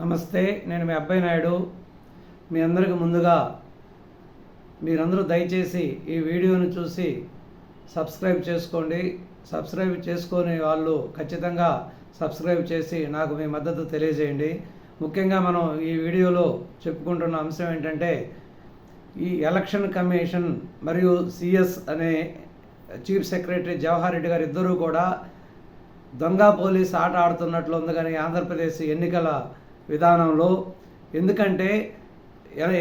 నమస్తే నేను మీ అబ్బాయి నాయుడు. మీ అందరికి ముందుగా మీరందరూ దయచేసి ఈ వీడియోను చూసి సబ్స్క్రైబ్ చేసుకోండి. సబ్స్క్రైబ్ చేసుకొని వాళ్ళు ఖచ్చితంగా సబ్స్క్రైబ్ చేసి నాకు మీ మద్దతు తెలియజేయండి. ముఖ్యంగా మనం ఈ వీడియోలో చెప్పుకుంటున్న అంశం ఏంటంటే ఈ ఎలక్షన్ కమిషన్ మరియు సిఎస్ అనే చీఫ్ సెక్రటరీ జవహర్ రెడ్డి గారు ఇద్దరూ కూడా దొంగ పోలీస్ ఆట ఆడుతున్నట్లు ఉంది కానీ ఆంధ్రప్రదేశ్ ఎన్నికల విధానంలో. ఎందుకంటే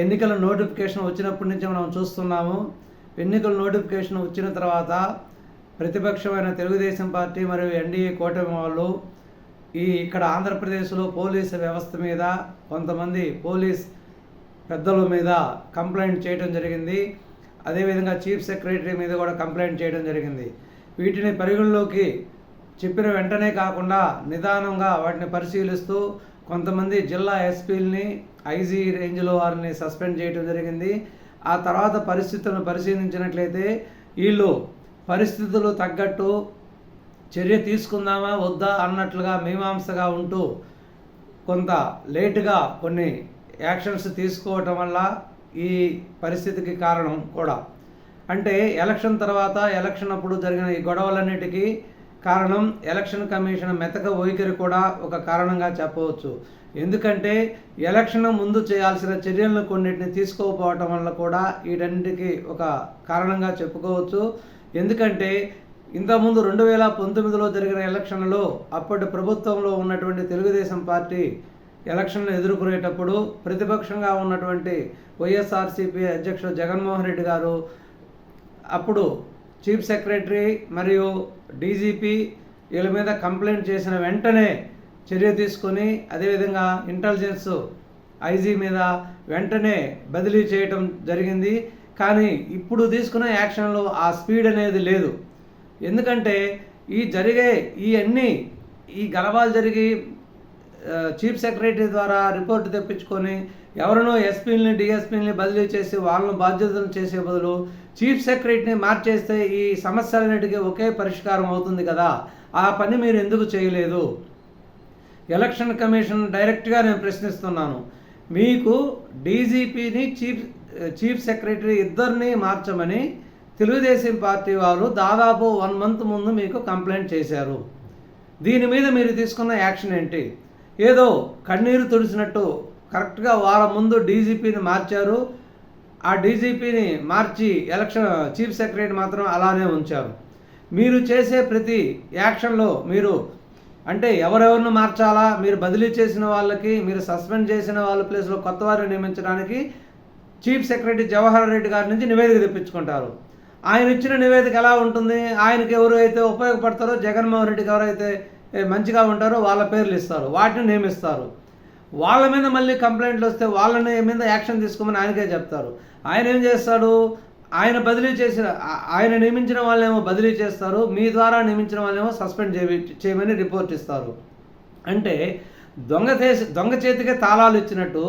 ఎన్నికల నోటిఫికేషన్ వచ్చినప్పటి నుంచి మనం చూస్తున్నాము. ఎన్నికల నోటిఫికేషన్ వచ్చిన తర్వాత ప్రతిపక్షమైన తెలుగుదేశం పార్టీ మరియు ఎన్డీఏ కూటమి వాళ్ళు ఈ ఇక్కడ ఆంధ్రప్రదేశ్లో పోలీసు వ్యవస్థ మీద కొంతమంది పోలీస్ పెద్దల మీద కంప్లైంట్ చేయడం జరిగింది. అదేవిధంగా చీఫ్ సెక్రటరీ మీద కూడా కంప్లైంట్ చేయడం జరిగింది. వీటిని పరిగణలోకి చెప్పిన వెంటనే కాకుండా నిదానంగా వాటిని పరిశీలిస్తూ కొంతమంది జిల్లా ఎస్పీలని ఐజీ రేంజ్లో వారిని సస్పెండ్ చేయడం జరిగింది. ఆ తర్వాత పరిస్థితులను పరిశీలించినట్లయితే వీళ్ళు పరిస్థితులు తగ్గట్టు చర్య తీసుకుందామా వద్దా అన్నట్లుగా మీమాంసగా ఉంటూ కొంత లేటుగా కొన్ని యాక్షన్స్ తీసుకోవటం వల్ల ఈ పరిస్థితికి కారణం కూడా. అంటే ఎలక్షన్ తర్వాత ఎలక్షన్ అప్పుడు జరిగిన ఈ గొడవలన్నిటికీ కారణం ఎలక్షన్ కమిషన్ మెతక వైఖరి కూడా ఒక కారణంగా చెప్పవచ్చు. ఎందుకంటే ఎలక్షన్ ముందు చేయాల్సిన చర్యలను కొన్నిటిని తీసుకోకపోవటం వల్ల కూడా వీటన్నిటికి ఒక కారణంగా చెప్పుకోవచ్చు. ఎందుకంటే ఇంతకుముందు రెండు వేల పంతొమ్మిదిలో జరిగిన ఎలక్షన్లో అప్పటి ప్రభుత్వంలో ఉన్నటువంటి తెలుగుదేశం పార్టీ ఎలక్షన్లు ఎదుర్కొనేటప్పుడు ప్రతిపక్షంగా ఉన్నటువంటి వైఎస్ఆర్సీపీ అధ్యక్షుడు జగన్మోహన్ రెడ్డి గారు అప్పుడు చీఫ్ సెక్రటరీ మరియు డీజీపీ వీళ్ళ మీద కంప్లైంట్ చేసిన వెంటనే చర్య తీసుకొని అదేవిధంగా ఇంటెలిజెన్స్ ఐజీ మీద వెంటనే బదిలీ చేయటం జరిగింది. కానీ ఇప్పుడు తీసుకున్న యాక్షన్లో ఆ స్పీడ్ అనేది లేదు. ఎందుకంటే ఈ జరిగే ఈ అన్ని ఈ గలభాలు జరిగి చీఫ్ సెక్రటరీ ద్వారా రిపోర్ట్ తెప్పించుకొని ఎవరినో ఎస్పీలని డిఎస్పీలని బదిలీ చేసి వాళ్ళను బాధ్యతలు చేసే బదులు చీఫ్ సెక్రటరీని మార్చేస్తే ఈ సమస్యలన్నిటికీ ఒకే పరిష్కారం అవుతుంది కదా. ఆ పని మీరు ఎందుకు చేయలేదు? ఎలక్షన్ కమిషన్ డైరెక్ట్గా నేను ప్రశ్నిస్తున్నాను. మీకు డీజీపీని చీఫ్ చీఫ్ సెక్రటరీ ఇద్దరిని మార్చమని తెలుగుదేశం పార్టీ వాళ్ళు దాదాపు వన్ మంత్ ముందు మీకు కంప్లైంట్ చేశారు. దీని మీద మీరు తీసుకున్న యాక్షన్ ఏంటి? ఏదో కన్నీరు తుడిచినట్టు కరెక్ట్గా వారం ముందు డీజీపీని మార్చారు. ఆ డీజీపీని మార్చి ఎలక్షన్ చీఫ్ సెక్రటరీ మాత్రం అలానే ఉంచారు. మీరు చేసే ప్రతి యాక్షన్లో మీరు అంటే ఎవరెవరిని మార్చాలా మీరు బదిలీ చేసిన వాళ్ళకి మీరు సస్పెండ్ చేసిన వాళ్ళ ప్లేస్లో కొత్త వారిని నియమించడానికి చీఫ్ సెక్రటరీ జవహర్ రెడ్డి గారి నుంచి నివేదిక తెప్పించుకుంటారు. ఆయన ఇచ్చిన నివేదిక ఎలా ఉంటుంది? ఆయనకి ఎవరు అయితే ఉపయోగపడతారో జగన్మోహన్ రెడ్డికి ఎవరైతే మంచిగా ఉంటారో వాళ్ళ పేర్లు ఇస్తారు వాటిని నియమిస్తారు. వాళ్ళ మీద మళ్ళీ కంప్లైంట్లు వస్తే వాళ్ళని మీద యాక్షన్ తీసుకోమని ఆయనకే చెప్తారు. ఆయన ఏం చేస్తాడు? ఆయన బదిలీ చేసిన ఆయన నియమించిన వాళ్ళేమో బదిలీ చేస్తారు మీ ద్వారా నియమించిన వాళ్ళేమో సస్పెండ్ చేయ చేయమని రిపోర్ట్ ఇస్తారు. అంటే దొంగ చేసి దొంగ చేతికే తాళాలు ఇచ్చినట్టు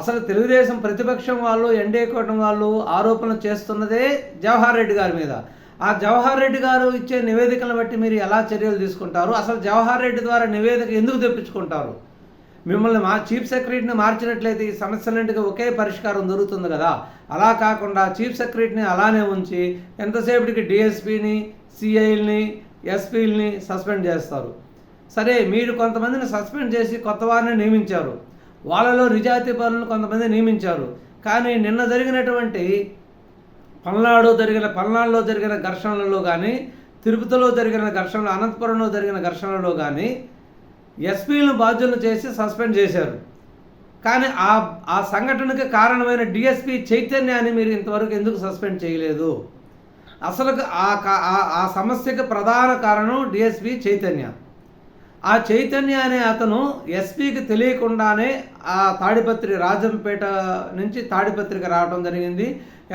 అసలు తెలుగుదేశం ప్రతిపక్షం వాళ్ళు ఎన్డీఏ కూటమి వాళ్ళు ఆరోపణలు చేస్తున్నదే జవహర్ రెడ్డి గారి మీద. ఆ జవహర్ రెడ్డి గారు ఇచ్చే నివేదికలను బట్టి మీరు ఎలా చర్యలు తీసుకుంటారు? అసలు జవహర్ రెడ్డి ద్వారా నివేదిక ఎందుకు తెప్పించుకుంటారు? మిమ్మల్ని మా చీఫ్ సెక్రటరీని మార్చినట్లయితే ఈ సమస్యలన్నింటికి ఒకే పరిష్కారం దొరుకుతుంది కదా? అలా కాకుండా చీఫ్ సెక్రటరీని అలానే ఉంచి ఎంతసేపటికి డిఎస్పీని సిఐల్ని ఎస్పీల్ని సస్పెండ్ చేస్తారు? సరే మీరు కొంతమందిని సస్పెండ్ చేసి కొత్త వారిని నియమించారు. వాళ్ళలో నిజాయితీ పనులను కొంతమంది నియమించారు. కానీ నిన్న జరిగినటువంటి పల్నాడు జరిగిన పల్నాడులో జరిగిన ఘర్షణలలో కానీ తిరుపతిలో జరిగిన ఘర్షణలు అనంతపురంలో జరిగిన ఘర్షణలలో కానీ ఎస్పీలను బాధ్యులను చేసి సస్పెండ్ చేశారు. కానీ ఆ ఆ సంఘటనకి కారణమైన డిఎస్పీ చైతన్యాన్ని మీరు ఇంతవరకు ఎందుకు సస్పెండ్ చేయలేదు? అసలు ఆ ఆ- ఆ సమస్యకి ప్రధాన కారణం డిఎస్పీ చైతన్య. ఆ చైతన్య అనే అతను ఎస్పీకి తెలియకుండానే ఆ తాడిపత్రి రాజంపేట నుంచి తాడిపత్రికి రావడం జరిగింది.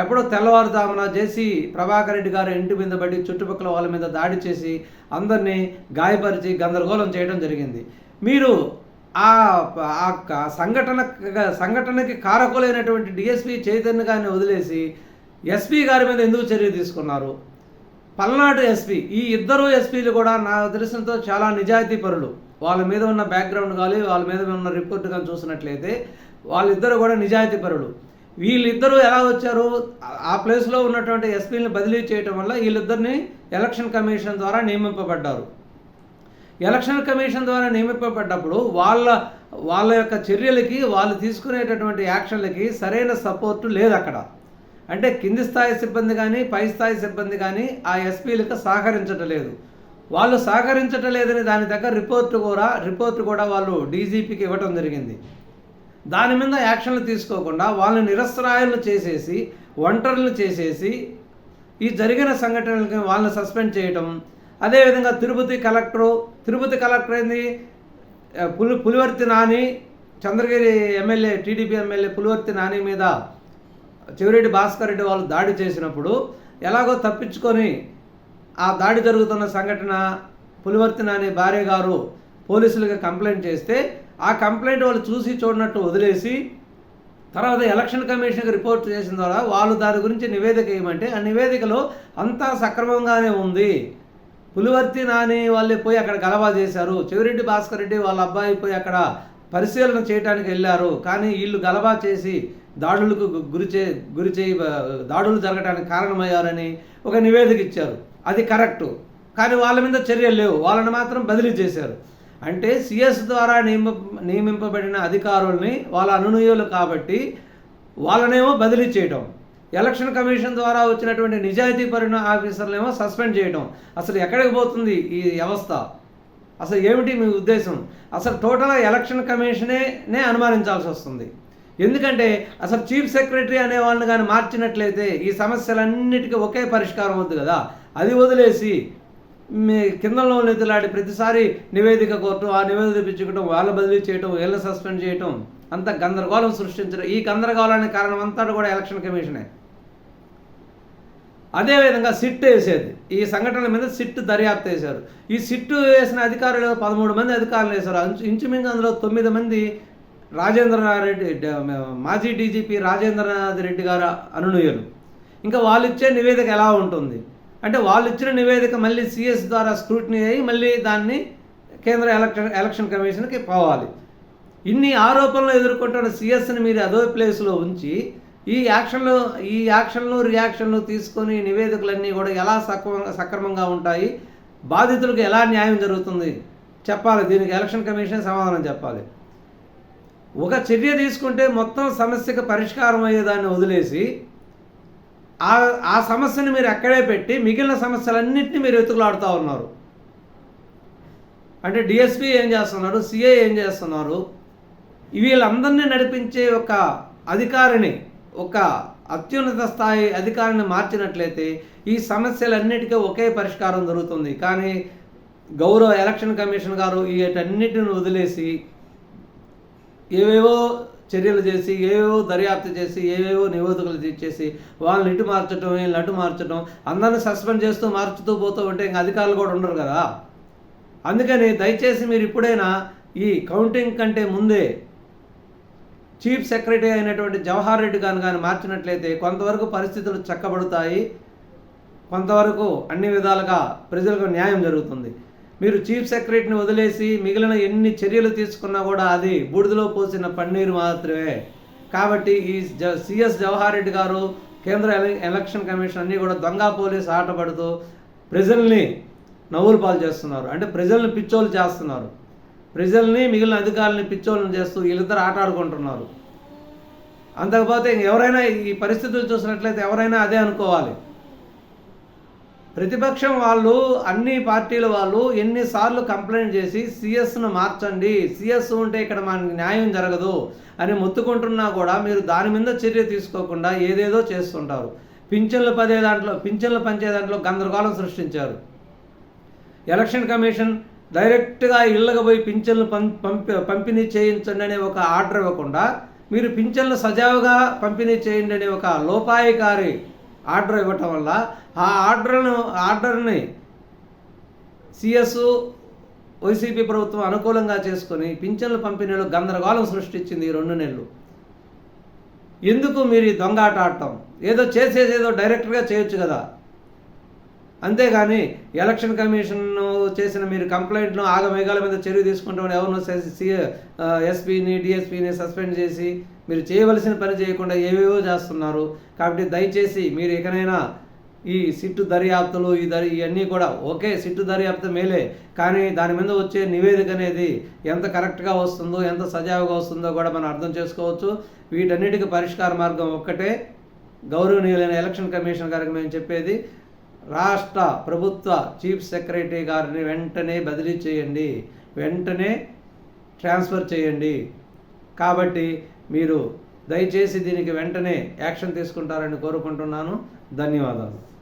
ఎప్పుడో తెల్లవారుజామున చేసి ప్రభాకర్ రెడ్డి గారు ఇంటి మీద పడి చుట్టుపక్కల వాళ్ళ మీద దాడి చేసి అందరినీ గాయపరిచి గందరగోళం చేయడం జరిగింది. మీరు ఆ ఆ సంఘటన సంఘటనకి కారకులైనటువంటి డిఎస్పీ చైతన్య గారిని వదిలేసి ఎస్పీ గారి మీద ఎందుకు చర్య తీసుకున్నారు? పల్నాడు ఎస్పీ ఈ ఇద్దరు ఎస్పీలు కూడా నాకు తెలిసినంతో చాలా నిజాయితీ పరులు. వాళ్ళ మీద ఉన్న బ్యాక్గ్రౌండ్ కానీ వాళ్ళ మీద ఉన్న రిపోర్ట్ కానీ చూసినట్లయితే వాళ్ళిద్దరు కూడా నిజాయితీ పరులు. వీళ్ళిద్దరూ ఎలా వచ్చారు? ఆ- ఆ ప్లేస్లో ఉన్నటువంటి ఎస్పీని బదిలీ చేయటం వల్ల వీళ్ళిద్దరిని ఎలక్షన్ కమిషన్ ద్వారా నియమింపబడ్డారు. ఎలక్షన్ కమిషన్ ద్వారా నియమింపబడ్డప్పుడు వాళ్ళ వాళ్ళ యొక్క చర్యలకి వాళ్ళు తీసుకునేటటువంటి యాక్షన్లకి సరైన సపోర్టు లేదు అక్కడ. అంటే కింది స్థాయి సిబ్బంది కానీ పై స్థాయి సిబ్బంది కానీ ఆ ఎస్పీలకు సహకరించటం లేదు వాళ్ళు సహకరించటం లేదని దాని దగ్గర రిపోర్ట్ కూడా రిపోర్ట్ కూడా వాళ్ళు డీజీపీకి ఇవ్వటం జరిగింది. దాని మీద యాక్షన్లు తీసుకోకుండా వాళ్ళని నిరసరాయులు చేసేసి ఒంటరులు చేసేసి ఈ జరిగిన సంఘటనలకి వాళ్ళని సస్పెండ్ చేయటం. అదేవిధంగా తిరుపతి కలెక్టరు తిరుపతి కలెక్టర్ ఏంది? పులి Pulivarthi Nani Chandragiri MLA TDP MLA Pulivarthi Nani మీద చెవిరెడ్డి భాస్కర్ రెడ్డి వాళ్ళు దాడి చేసినప్పుడు ఎలాగో తప్పించుకొని ఆ దాడి జరుగుతున్న సంఘటన పులివర్తి నాని భార్య గారు పోలీసులకు కంప్లైంట్ చేస్తే ఆ కంప్లైంట్ వాళ్ళు చూసి చూడనట్టు వదిలేసి తర్వాత ఎలక్షన్ కమిషన్కి రిపోర్ట్ చేసిన ద్వారా వాళ్ళు దాని గురించి నివేదిక ఇవ్వమంటే ఆ నివేదికలో అంతా సక్రమంగానే ఉంది. పులివర్తి నాని వాళ్ళే పోయి అక్కడ గలవా చేశారు. చెవిరెడ్డి భాస్కర్ రెడ్డి వాళ్ళ అబ్బాయి పోయి అక్కడ పరిశీలన చేయడానికి వెళ్ళారు. కానీ వీళ్ళు గలవా చేసి దాడులకు గురిచే గురిచే దాడులు జరగడానికి కారణమయ్యారని ఒక నివేదిక ఇచ్చారు. అది కరెక్టు. కానీ వాళ్ళ మీద చర్యలు లేవు. వాళ్ళని మాత్రం బదిలీ చేశారు. అంటే సిఎస్ ద్వారా నియమ నియమింపబడిన అధికారుల్ని వాళ్ళ అనునయులు కాబట్టి వాళ్ళనేమో బదిలీ చేయటం. ఎలక్షన్ కమిషన్ ద్వారా వచ్చినటువంటి నిజాయితీ పరిణ ఆఫీసర్లేమో సస్పెండ్ చేయటం. అసలు ఎక్కడికి పోతుంది ఈ వ్యవస్థ? అసలు ఏమిటి మీ ఉద్దేశం? అసలు టోటల్గా ఎలక్షన్ కమిషనే అనుమానించాల్సి వస్తుంది. ఎందుకంటే అసలు చీఫ్ సెక్రటరీ అనే వాళ్ళని కానీ మార్చినట్లయితే ఈ సమస్యలన్నిటికీ ఒకే పరిష్కారం ఉంది కదా. అది వదిలేసి మీ కిందలో నిధులాడి ప్రతిసారి నివేదిక కోరటం ఆ నివేదిక తెప్పించుకోవటం వాళ్ళ బదిలీ చేయటం వీళ్ళ సస్పెండ్ చేయటం అంత గందరగోళం సృష్టించడం. ఈ గందరగోళానికి కారణం అంతా కూడా ఎలక్షన్ కమిషనే. అదేవిధంగా సిట్ వేసేది. ఈ సంఘటనల మీద సిట్ దర్యాప్తు వేశారు. ఈ సిట్టు వేసిన అధికారులు పదమూడు మంది అధికారులు వేశారు. అంచు- ఇంచుమించు అందులో తొమ్మిది మంది రాజేంద్రనాథ్ రెడ్డి మాజీ డీజీపీ రాజేంద్రనాథ్ రెడ్డి గారు అనునయులు. ఇంకా వాళ్ళు ఇచ్చే నివేదిక ఎలా ఉంటుంది? అంటే వాళ్ళు ఇచ్చిన నివేదిక మళ్ళీ సిఎస్ ద్వారా స్క్రూటినీ అయ్యి మళ్ళీ దాన్ని కేంద్ర ఎలక్షన్ ఎలక్షన్ కమిషన్కి పోవాలి. ఇన్ని ఆరోపణలు ఎదుర్కొంటున్న సిఎస్ని మీరు అదో ప్లేస్లో ఉంచి ఈ యాక్షన్లు ఈ యాక్షన్లు రియాక్షన్లు తీసుకొని నివేదికలన్నీ కూడా ఎలా సక్రమంగా సక్రమంగా ఉంటాయి? బాధితులకు ఎలా న్యాయం జరుగుతుంది? చెప్పాలి. దీనికి ఎలక్షన్ కమిషన్ సమాధానం చెప్పాలి. ఒక చర్య తీసుకుంటే మొత్తం సమస్యకు పరిష్కారం అయ్యేదాన్ని వదిలేసి ఆ ఆ సమస్యని మీరు అక్కడే పెట్టి మిగిలిన సమస్యలన్నింటినీ మీరు వెతుకులాడుతూ ఉన్నారు. అంటే డిఎస్పీ ఏం చేస్తున్నారు? సిఏ ఏం చేస్తున్నారు? వీళ్ళందరినీ నడిపించే ఒక అధికారిని ఒక అత్యున్నత స్థాయి అధికారిని మార్చినట్లయితే ఈ సమస్యలన్నిటికీ ఒకే పరిష్కారం దొరుకుతుంది. కానీ గౌరవ ఎలక్షన్ కమిషన్ గారు వీటన్నిటిని వదిలేసి ఏవేవో చర్యలు చేసి ఏవేవో దర్యాప్తు చేసి ఏవేవో నివేదికలు తెచ్చేసి వాళ్ళని ఇటు మార్చడం వీళ్ళని అటు మార్చడం అందరిని సస్పెండ్ చేస్తూ మార్చుతూ పోతూ ఉంటే ఇంకా అధికారులు కూడా ఉండరు కదా. అందుకని దయచేసి మీరు ఇప్పుడైనా ఈ కౌంటింగ్ కంటే ముందే చీఫ్ సెక్రటరీ అయినటువంటి జవహర్ రెడ్డి గారిని కానీ మార్చినట్లయితే కొంతవరకు పరిస్థితులు చక్కబడతాయి. కొంతవరకు అన్ని విధాలుగా ప్రజలకు న్యాయం జరుగుతుంది. మీరు చీఫ్ సెక్రటరీని వదిలేసి మిగిలిన ఎన్ని చర్యలు తీసుకున్నా కూడా అది బూడిదలో పోసిన పన్నీరు మాత్రమే. కాబట్టి ఈ జ సిఎస్ జవహర్ రెడ్డి గారు కేంద్ర ఎలక్షన్ కమిషన్ అన్నీ కూడా దొంగ పోలీస్ ఆటపడుతూ ప్రజల్ని నవ్వులు పాలు చేస్తున్నారు. అంటే ప్రజల్ని పిచ్చోలు చేస్తున్నారు. ప్రజల్ని మిగిలిన అధికారులని పిచ్చోళ్ళని చేస్తూ వీళ్ళిద్దరు ఆట ఆడుకుంటున్నారు. అంతకపోతే ఎవరైనా ఈ పరిస్థితులు చూసినట్లయితే ఎవరైనా అదే అనుకోవాలి. ప్రతిపక్షం వాళ్ళు అన్ని పార్టీల వాళ్ళు ఎన్నిసార్లు కంప్లైంట్ చేసి సిఎస్ను మార్చండి సిఎస్ ఉంటే ఇక్కడ మనకి న్యాయం జరగదు అని మొత్తుకుంటున్నా కూడా మీరు దాని మీద చర్య తీసుకోకుండా ఏదేదో చేస్తుంటారు. పింఛన్లు పదే దాంట్లో పింఛన్లు పంచే దాంట్లో గందరగోళం సృష్టించారు. ఎలక్షన్ కమిషన్ డైరెక్ట్గా ఇళ్ళకు పోయి పింఛన్లు పంపి పంపిణీ చేయించండి అనే ఒక ఆర్డర్ ఇవ్వకుండా మీరు పింఛన్లు సజావుగా పంపిణీ చేయండి అనే ఒక లోపాయికారి ఆర్డర్ ఇవ్వటం వల్ల ఆ ఆర్డర్ను ఆర్డర్ని సిఎస్ వైసీపీ ప్రభుత్వం అనుకూలంగా చేసుకొని పింఛన్ల పంపిణీలో గందరగోళం సృష్టించింది ఈ రెండు నెలలు. ఎందుకు మీరు ఈ దొంగ ఆట ఆడటం? ఏదో చేసేది ఏదో డైరెక్ట్గా చేయొచ్చు కదా. అంతేగాని ఎలక్షన్ కమిషన్ చేసిన మీరు కంప్లైంట్ను ఆగమేఘాల మీద చర్య తీసుకుంటామని ఎవరినో ఎస్పీని డిఎస్పీని సస్పెండ్ చేసి మీరు చేయవలసిన పని చేయకుండా ఏవేవో చేస్తున్నారు. కాబట్టి దయచేసి మీరు ఎక్కడైనా ఈ సిట్టు దర్యాప్తులు ఈ దరి ఇవన్నీ కూడా ఓకే సిట్టు దర్యాప్తు మేలే. కానీ దాని మీద వచ్చే నివేదిక అనేది ఎంత కరెక్ట్గా వస్తుందో ఎంత సజావుగా వస్తుందో కూడా మనం అర్థం చేసుకోవచ్చు. వీటన్నిటికీ పరిష్కార మార్గం ఒక్కటే. గౌరవనీయులైన ఎలక్షన్ కమిషన్ గారికి మేము చెప్పేది రాష్ట్ర ప్రభుత్వ చీఫ్ సెక్రటరీ గారిని వెంటనే బదిలీ చేయండి. వెంటనే ట్రాన్స్ఫర్ చేయండి. కాబట్టి మీరు దయచేసి దీనికి వెంటనే యాక్షన్ తీసుకుంటారని కోరుకుంటున్నాను. ధన్యవాదాలు.